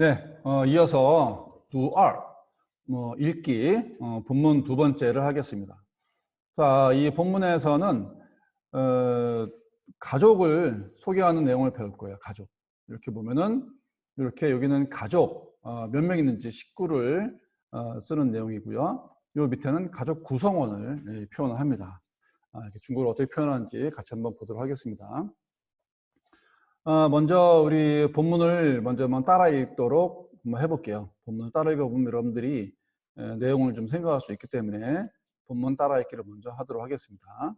네, 어, 이어서 두알 뭐 읽기 어, 본문 두 번째를 하겠습니다. 자, 이 본문에서는 어, 가족을 소개하는 내용을 배울 거예요. 가족 이렇게 보면은 이렇게 여기는 가족 어, 몇명 있는지 식구를 어, 쓰는 내용이고요. 요 밑에는 가족 구성원을 예, 표현을 합니다. 아, 중국어로 어떻게 표현하는지 같이 한번 보도록 하겠습니다. 어, 먼저 우리 본문을 먼저 한번 따라 읽도록 한번 해볼게요. 본문을 따라 읽어보면 여러분들이 에, 내용을 좀 생각할 수 있기 때문에 본문 따라 읽기를 먼저 하도록 하겠습니다.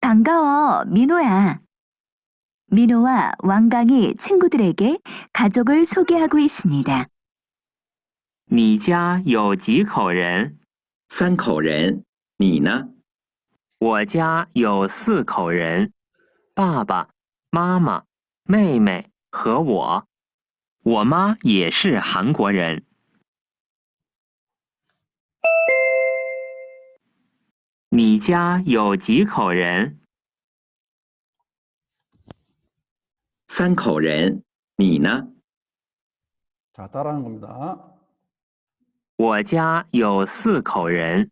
반가워, 민호야. 민호와 왕강이 친구들에게 가족을 소개하고 있습니다. 你家有几口人？三口人， 你呢？我家有四口人。爸爸妈妈、妹妹和我。我妈也是韩国人。你家有几口人？三口人。你呢？我家有四口人。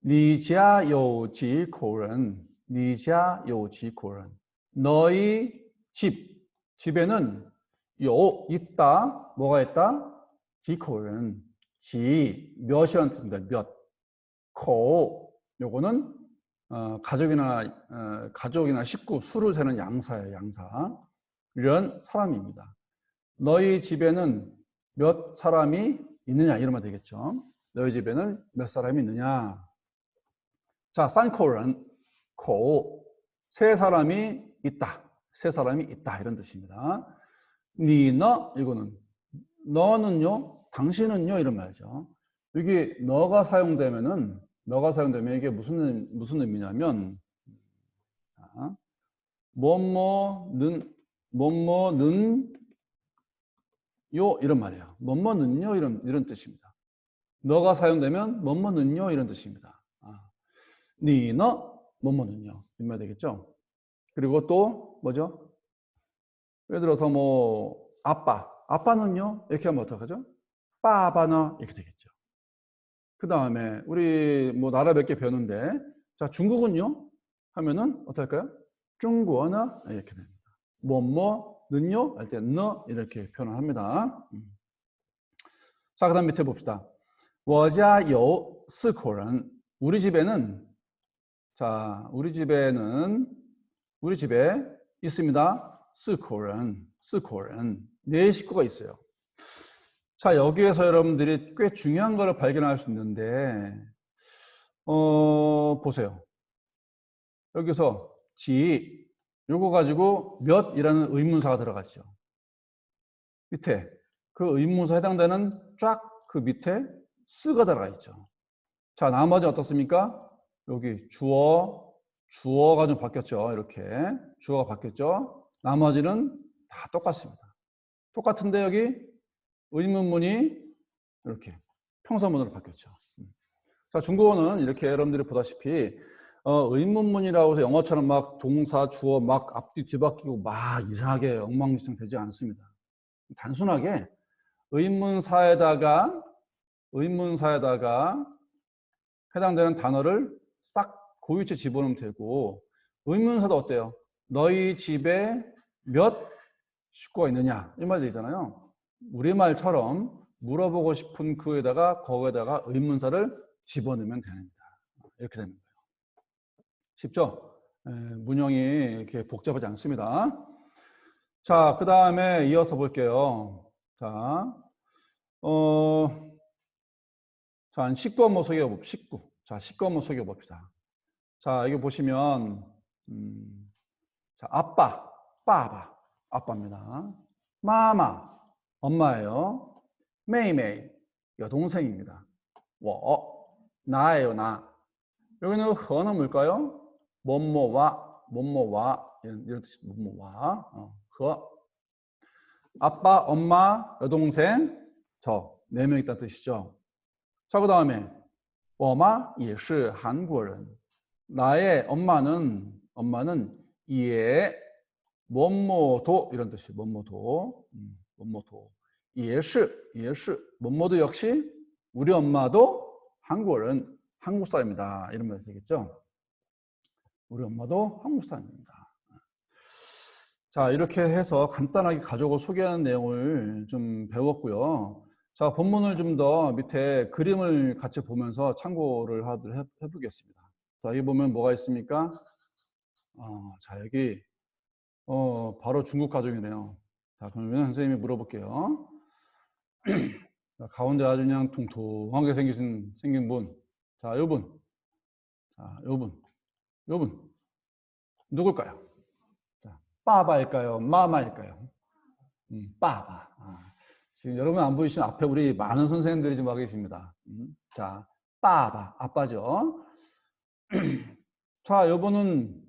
你家有几口人?你家有几口人? 너희 집, 집에는 요, 있다, 뭐가 있다? 几口人. 지, 몇이라는 뜻입니다. 몇. 코, 요거는 어, 가족이나 어, 가족이나 식구 수를 세는 양사예요. 양사. 이런 사람입니다. 너희 집에는 몇 사람이 있느냐 이러면 되겠죠. 너희 집에는 몇 사람이 있느냐. 자, 산코는 코, 세 사람이 있다. 세 사람이 있다 이런 뜻입니다. 니너 이거는 너는요, 당신은요 이런 말이죠. 여기 너가 사용되면은 너가 사용되면 이게 무슨 무슨 의미냐면 자, 뭐뭐는 뭐뭐는 요 이런 말이에요. 뭐뭐는요 이런 이런 뜻입니다. 너가 사용되면 뭐뭐는요 이런 뜻입니다. 아, 니너 뭐뭐는요 이말 되겠죠. 그리고 또 뭐죠? 예를 들어서 뭐 아빠 아빠는요 이렇게 하면 어떡하죠? 빠바나 이렇게 되겠죠. 그 다음에 우리 뭐 나라 몇 개 배웠는데 자 중국은요 하면은 어떻게 할까요? 중국어나 이렇게 됩니다. 뭐뭐는요 할 때 너 이렇게 표현을 합니다. 음. 자 그다음 밑에 봅시다. 我家有四口人 우리 집에는 자, 우리 집에는 우리 집에 있습니다. 스콜은 스콜은 네 식구가 있어요. 자, 여기에서 여러분들이 꽤 중요한 것을 발견할 수 있는데 어, 보세요. 여기서 지 요거 가지고 몇이라는 의문사가 들어갔죠. 밑에 그 의문사 해당되는 쫙 그 밑에 쓰가 들어가 있죠. 자, 나머지 어떻습니까? 여기 주어, 주어가 좀 바뀌었죠. 이렇게. 주어가 바뀌었죠. 나머지는 다 똑같습니다. 똑같은데 여기 의문문이 이렇게 평서문으로 바뀌었죠. 음. 자, 중국어는 이렇게 여러분들이 보다시피 어, 의문문이라고 해서 영어처럼 막 동사, 주어 막 앞뒤 뒤바뀌고 막 이상하게 엉망진창 되지 않습니다. 단순하게 의문사에다가 의문사에다가 해당되는 단어를 싹 고유체 집어넣으면 되고 의문사도 어때요? 너희 집에 몇 식구가 있느냐 이 말 되잖아요. 우리말처럼 물어보고 싶은 그에다가 거기에다가 의문사를 집어넣으면 됩니다. 이렇게 되는 거예요. 쉽죠? 에, 문형이 이렇게 복잡하지 않습니다. 자, 그 다음에 이어서 볼게요. 자, 어, 자, 식구 한번 소개해 봅시다. 식구. 자, 한번 소개해 봅시다. 자, 여기 보시면, 음, 자, 아빠, 빠바, 아빠입니다. 마마, 엄마예요. 메이메이, 여동생입니다. 워, 나예요, 나. 여기는 허는 뭘까요? 뭐뭐와, 뭐뭐와, 이런, 이런 뜻이 뭐뭐와, 어, 허. 아빠, 엄마, 여동생, 저, 네 명 있다는 뜻이죠. 자, 그 다음에, 엄마 也是 한국인. 나의 엄마는 엄마는 예 뭐뭐도 이런 뜻이 뭐뭐도 뭐뭐도 예시 예시 뭐뭐도 역시 우리 엄마도 한국어는 한국 사람이다 이런 말이 되겠죠. 우리 엄마도 한국 사람입니다. 자 이렇게 해서 간단하게 가족을 소개하는 내용을 좀 배웠고요. 자, 본문을 좀 더 밑에 그림을 같이 보면서 참고를 하도록 해- 해보겠습니다. 자, 여기 보면 뭐가 있습니까? 어, 자, 여기, 어, 바로 중국 가족이네요. 자, 그러면 선생님이 물어볼게요. 자, 가운데 아주 그냥 통통하게 생기신, 생긴 분. 자, 요 분. 자, 요 분. 요 분. 누굴까요? 자, 빠바일까요? 마마일까요? 음, 빠바. 아, 지금 여러분 안 보이시는 앞에 우리 많은 선생님들이 지금 와 계십니다. 음, 자, 빠바. 아빠죠. 자, 요분은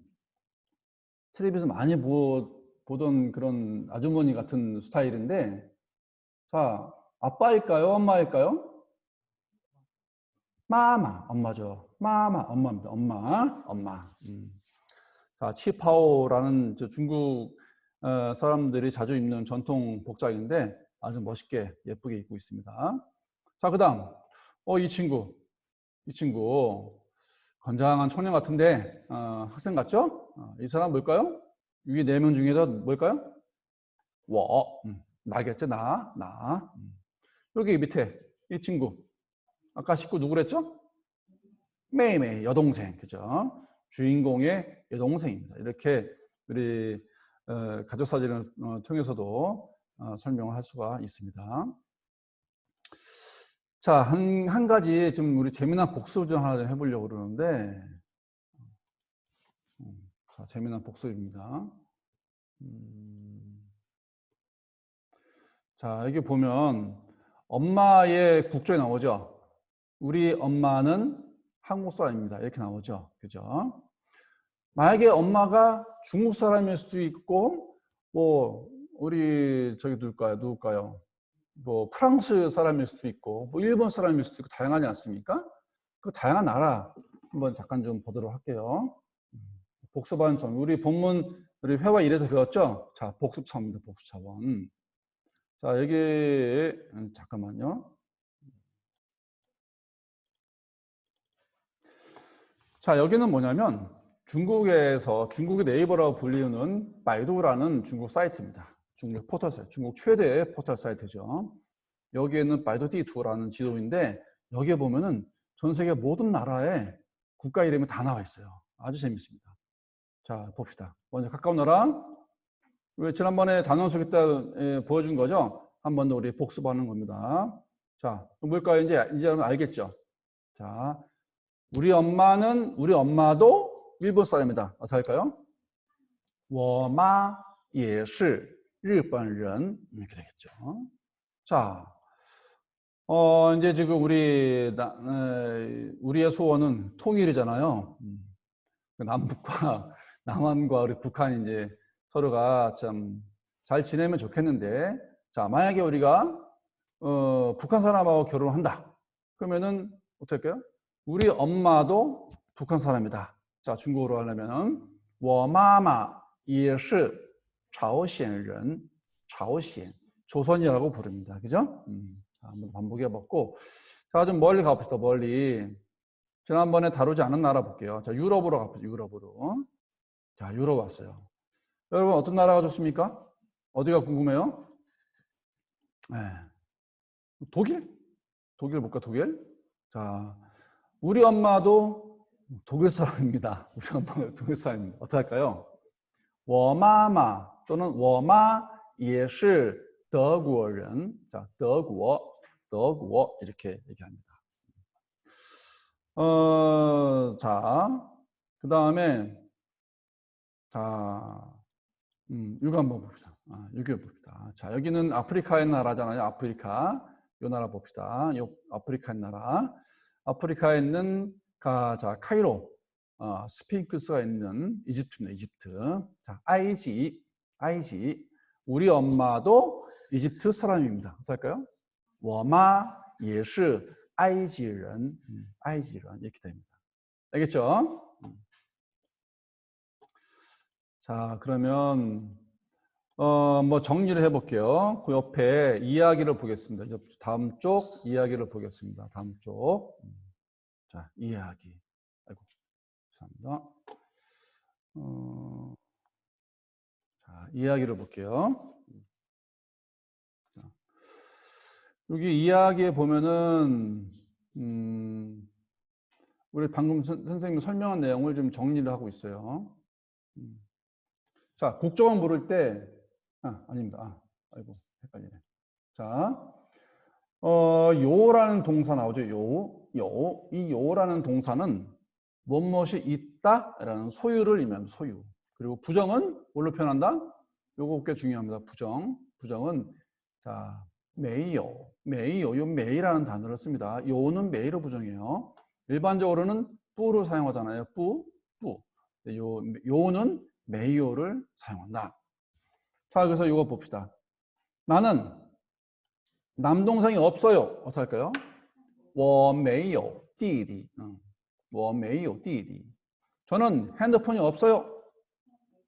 텔레비에서 많이 보, 보던 그런 아주머니 같은 스타일인데, 자, 아빠일까요? 엄마일까요? 마마, 엄마죠. 마마, 엄마입니다. 엄마, 엄마. 음. 자, 치파오라는 저 중국 어, 사람들이 자주 입는 전통 복장인데 아주 멋있게 예쁘게 입고 있습니다. 자, 그 다음, 어, 이 친구, 이 친구 건장한 청년 같은데 어, 학생 같죠? 어, 이 사람 뭘까요? 위에 네 명 중에서 뭘까요? 워, 음, 나겠죠, 나, 나. 음. 여기 밑에 이 친구 아까 식구 누구랬죠? 메이메이 여동생 그죠? 주인공의 여동생입니다. 이렇게 우리 어, 가족 사진을 어, 통해서도 어, 설명을 할 수가 있습니다. 자, 한, 한 가지 좀 우리 재미난 복습 좀 하나 좀 해보려고 그러는데, 음, 자, 재미난 복습입니다. 음, 자, 여기 보면 엄마의 국조에 나오죠. 우리 엄마는 한국 사람입니다. 이렇게 나오죠. 그죠? 만약에 엄마가 중국 사람일 수도 있고, 뭐, 우리, 저기 누굴까요? 누굴까요? 뭐, 프랑스 사람일 수도 있고, 뭐, 일본 사람일 수도 있고, 다양하지 않습니까? 그 다양한 나라 한번 잠깐 좀 보도록 할게요. 복습하는 점. 우리 본문, 우리 회화 1에서 배웠죠? 자, 복습 차원입니다. 복습 차원. 자, 여기, 음, 잠깐만요. 자, 여기는 뭐냐면 중국에서 중국의 네이버라고 불리는 바이두라는 중국 사이트입니다. 중국 포털 사이트, 중국 최대의 포털 사이트죠. 여기에 는 바이더디2라는 지도인데 여기에 보면은 전 세계 모든 나라의 국가 이름이 다 나와 있어요. 아주 재밌습니다. 자, 봅시다. 먼저 가까운 나라. 왜 지난번에 단원 소개 때 예, 보여준 거죠? 한 번 더 우리 복습하는 겁니다. 자, 뭘까요? 이제, 이제 여러분 알겠죠? 자, 우리 엄마는, 우리 엄마도 일본 사람이다. 어떻게 할까요? 워마 예시 日本人 이렇게 되겠죠. 자, 어 이제 지금 우리 나, 에, 우리의 소원은 통일이잖아요. 음, 남북과 남한과 우리 북한이 이제 서로가 참 잘 지내면 좋겠는데, 자 만약에 우리가 어, 북한 사람하고 결혼한다. 그러면은 어떻게 할까요? 우리 엄마도 북한 사람이다. 자, 중국어로 하려면 我妈妈也是 좌오시엔 른 좌오시엔 조선이라고 부릅니다. 그죠? 음, 자, 한번 반복해 봤고 자, 좀 멀리 가봅시다. 멀리. 지난번에 다루지 않은 나라 볼게요. 자, 유럽으로 가보죠. 유럽으로. 자, 유럽 왔어요. 여러분 어떤 나라가 좋습니까? 어디가 궁금해요? 네. 독일? 독일 볼까? 독일? 자, 우리 엄마도 독일 사람입니다. 우리 엄마도 독일 사람입니다. 어떻게 할까요? 워마마 또는 워마 예시 더구어른 자 더구어 더구어 이렇게 얘기합니다. 어, 자, 그 다음에, 자, 음, 이거 한번 봅시다. 아, 여기 봅시다. 자, 여기는 아프리카의 나라잖아요. 아프리카. 요 나라 봅시다. 요 아프리카의 나라. 아프리카에 있는, 가, 자, 카이로. 어, 스핑크스가 있는 이집트입니다. 이집트. 자, 아이지. 아이지 우리 엄마도 이집트 사람입니다. 어떨까요? 워마 예시 아이지런 아이지런 이렇게 됩니다. 알겠죠? 음. 자 그러면 어 뭐 정리를 해볼게요. 그 옆에 이야기를 보겠습니다. 다음 쪽 이야기를 보겠습니다. 다음 쪽. 음. 자 이야기. 아이고 죄송합니다. 어... 이야기를 볼게요. 자, 여기 이야기에 보면은, 음, 우리 방금 선, 선생님이 설명한 내용을 좀 정리를 하고 있어요. 음. 자, 국적은 물을 때, 아, 아닙니다. 아, 아이고, 헷갈리네. 자, 어, 요라는 동사 나오죠. 요, 요. 이 요라는 동사는 무엇이 있다 라는 소유를 의미합니다. 소유. 그리고 부정은 뭘로 표현한다? 요거 꽤 중요합니다. 부정. 부정은 자, 메이요. 메이요. 요 메이라는 단어를 씁니다. 요는 메이로 부정해요. 일반적으로는 뿌를 사용하잖아요. 뿌, 뿌. 요, 요는 메이요를 사용한다. 자, 그래서 이거 봅시다. 나는 남동생이 없어요. 어떻게 할까요? 我没有弟弟. 응. 我没有弟弟. 저는 핸드폰이 없어요.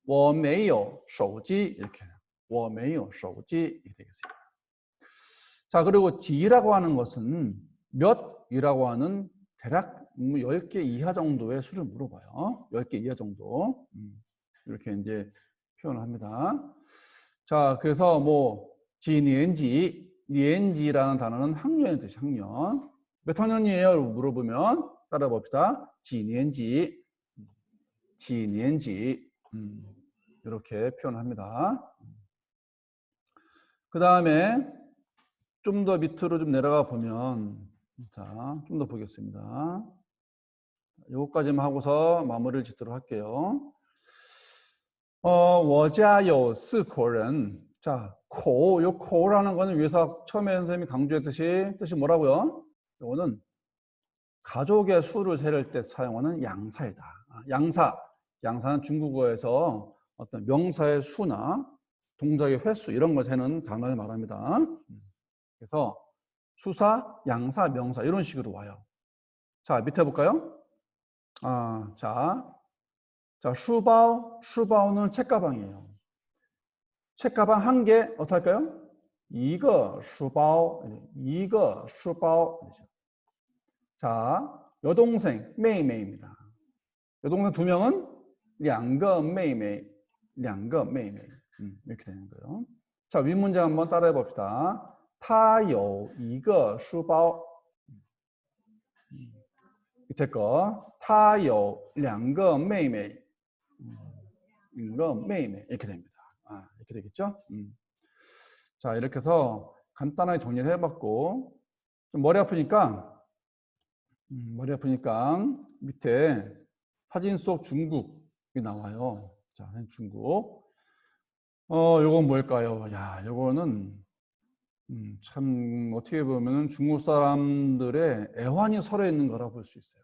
我没有手机. 이렇게. 我没有手机. 이렇게 되겠습니다. 자, 그리고 지라고 하는 것은 몇이라고 하는 대략 10개 이하 정도의 수를 물어봐요. 10개 이하 정도. 음, 이렇게 이제 표현을 합니다. 자, 그래서 뭐 지니엔지, 니엔지라는 단어는 학년의 뜻이 학년. 몇 학년이에요? 물어보면 따라 봅시다. 지니엔지, 지니엔지. 음, 이렇게 표현합니다. 그 다음에 좀 더 밑으로 좀 내려가 보면 자, 좀 더 보겠습니다. 요것까지만 하고서 마무리를 짓도록 할게요. 어, 워자요 스코른. 자, 코, 요 코라는 거는 위에서 처음에 선생님이 강조했듯이 뜻이 뭐라고요? 요거는 가족의 수를 세를 때 사용하는 양사이다. 아, 양사. 양사는 중국어에서 어떤 명사의 수나 동작의 횟수 이런 걸 재는 단어를 말합니다. 음. 그래서 수사, 양사, 명사 이런 식으로 와요. 자 밑에 볼까요? 아, 자, 자 슈바오, 슈바오는 책가방이에요. 책가방 한 개 어떨까요? 이거 슈바오, 이거 슈바오. 자, 여동생 메이메이입니다. 여동생 두 명은 양거 메이메이, 两个妹妹. 음, 이렇게 되는 거예요. 자, 윗문장 한번 따라해 봅시다. 他有一个书包. 밑에 거, 他有两个妹妹. 两个妹妹 이렇게 됩니다. 아, 이렇게 되겠죠? 음. 자, 이렇게 해서 간단하게 정리를 해봤고, 좀 머리 아프니까, 음, 머리 아프니까 밑에 사진 속 중국이 나와요. 자, 중국. 어, 요건 뭘까요? 야, 요거는 음, 참 어떻게 보면 중국 사람들의 애환이 서려 있는 거라 볼수 있어요.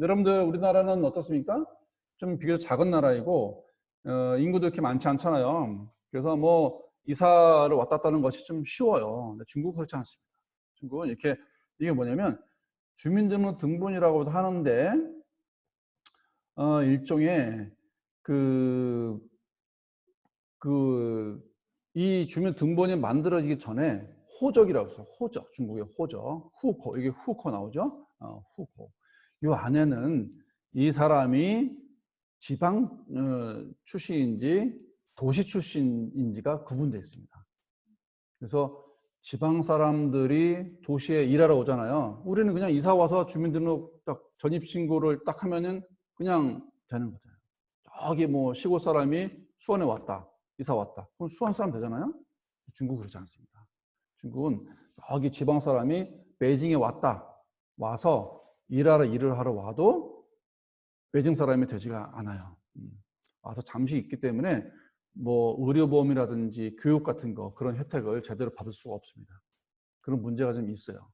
여러분들 우리나라는 어떻습니까? 좀 비교적 작은 나라이고 어, 인구도 이렇게 많지 않잖아요. 그래서 뭐 이사를 왔다 갔다 하는 것이 좀 쉬워요. 근데 중국은 그렇지 않습니다. 중국은 이렇게 이게 뭐냐면 주민등록 등본이라고도 하는데 어, 일종의 그 그 이 주민 등본이 만들어지기 전에 호적이라고 해서 호적. 중국의 호적. 후코. 이게 후코 나오죠? 어, 후코. 이 안에는 이 사람이 지방 어, 출신인지 도시 출신인지가 구분되어 있습니다. 그래서 지방 사람들이 도시에 일하러 오잖아요. 우리는 그냥 이사 와서 주민등록 딱 전입 신고를 딱 하면은 그냥 되는 거잖아요 저기 뭐 시골 사람이 수원에 왔다 이사 왔다 그럼 수원 사람 되잖아요 중국 그렇지 않습니다 중국은 저기 지방 사람이 베이징에 왔다. 와서 일하러 일을 하러 와도 베이징 사람이 되지가 않아요. 음, 와서 잠시 있기 때문에 뭐 의료보험이라든지 교육 같은 거 그런 혜택을 제대로 받을 수가 없습니다. 그런 문제가 좀 있어요.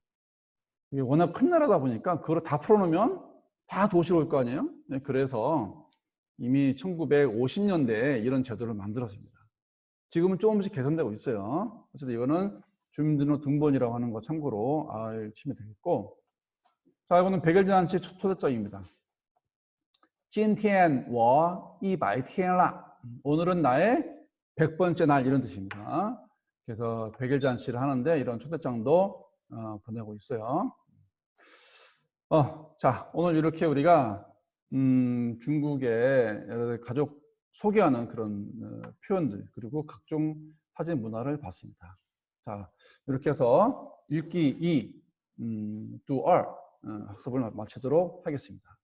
워낙 큰 나라다 보니까 그걸 다 풀어놓으면 다 도시로 올 거 아니에요? 네, 그래서 이미 1950년대에 이런 제도를 만들었습니다. 지금은 조금씩 개선되고 있어요. 어쨌든 이거는 주민등록 등본이라고 하는 거 참고로 알시면 되겠고. 자, 이거는 백일잔치 초- 초대장입니다. 今天我一百天了. 오늘은 나의 100번째 날 이런 뜻입니다. 그래서 백일잔치를 하는데 이런 초대장도 어, 보내고 있어요. 어, 자, 오늘 이렇게 우리가 음, 중국의 가족 소개하는 그런 어, 표현들 그리고 각종 사진 문화를 봤습니다. 자, 이렇게 해서 읽기 2, 음, 두, 알 어, 학습을 마치도록 하겠습니다.